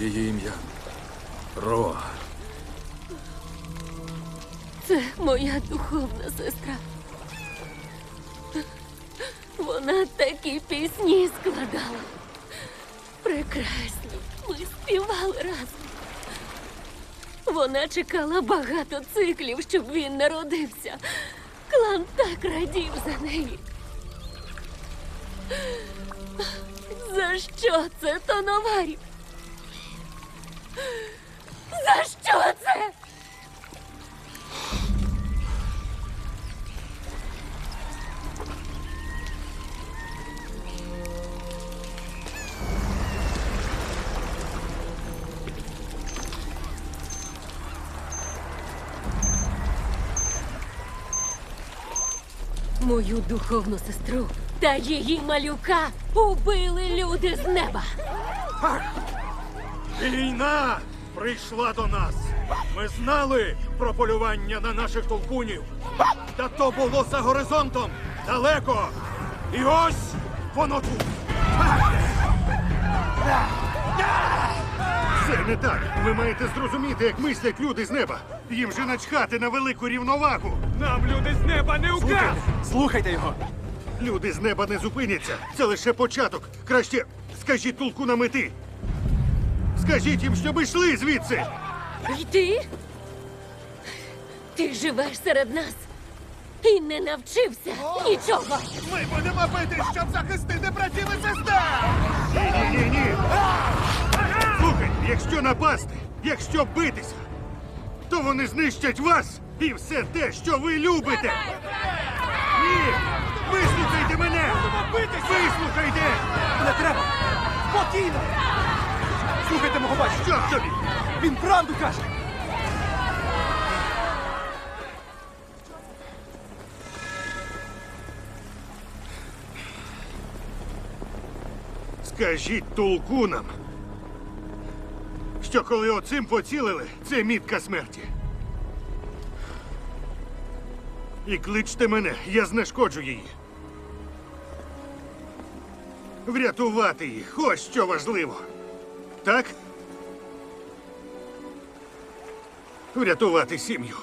Її ім'я Роа. Це моя духовна сестра. Вона такі пісні складала. Прекрасні. Ми співали разом. Вона чекала багато циклів, щоб він народився. Клан так радів за неї. За що це Тономарі? За що Мою духовну сестру та її малюка убили люди з неба. Війна прийшла до нас. Ми знали про полювання на наших толкунів. Та то було за горизонтом далеко. І ось воно тут. Це не так. Ви маєте зрозуміти, як мислять люди з неба. Їм же начхати на велику рівновагу. Нам люди з неба не указ! Слухайте його. Люди з неба не зупиняться. Це лише початок. Краще скажіть тулку на мети. Скажіть їм, щоб йшли звідси. Йти? Ти живеш серед нас і не навчився нічого. Ми будемо бити, щоб захистити братів і сестер. Ні, ні, ні, якщо напасти, якщо битися, то вони знищать вас і все те, що ви любите. Ні! Вислухайте мене! Вислухайте! Не треба. Спокійно. Слухайте мого батька. Що тобі? Він правду каже. Скажіть тулкунам, що коли оцим поцілили, це мітка смерті. І кличте мене, я знешкоджу її. Врятувати їх, ось що важливо. Так? Врятувати сім'ю.